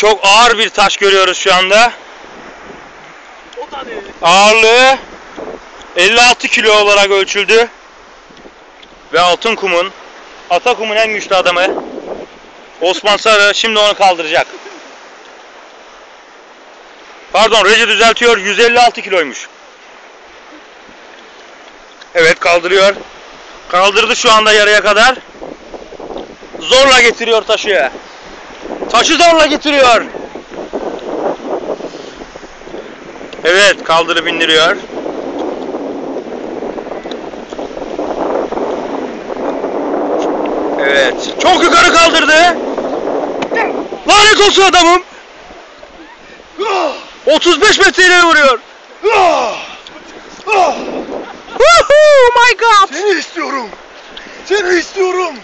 Çok ağır bir taş görüyoruz şu anda. Ağırlığı 56 kilo olarak ölçüldü. Ve altın kumun, Atakum'un en güçlü adamı Osman Sarı şimdi onu kaldıracak. Pardon Reci düzeltiyor 156 kiloymuş. Evet kaldırıyor. Kaldırdı şu anda yarıya kadar. Zorla getiriyor taşı. Taşı zorla getiriyor. Evet kaldırıp indiriyor. Evet. Çok yukarı kaldırdı. Lanet olsun adamım. 35 metreyle vuruyor. Woohoo, my god. Seni istiyorum. Seni istiyorum.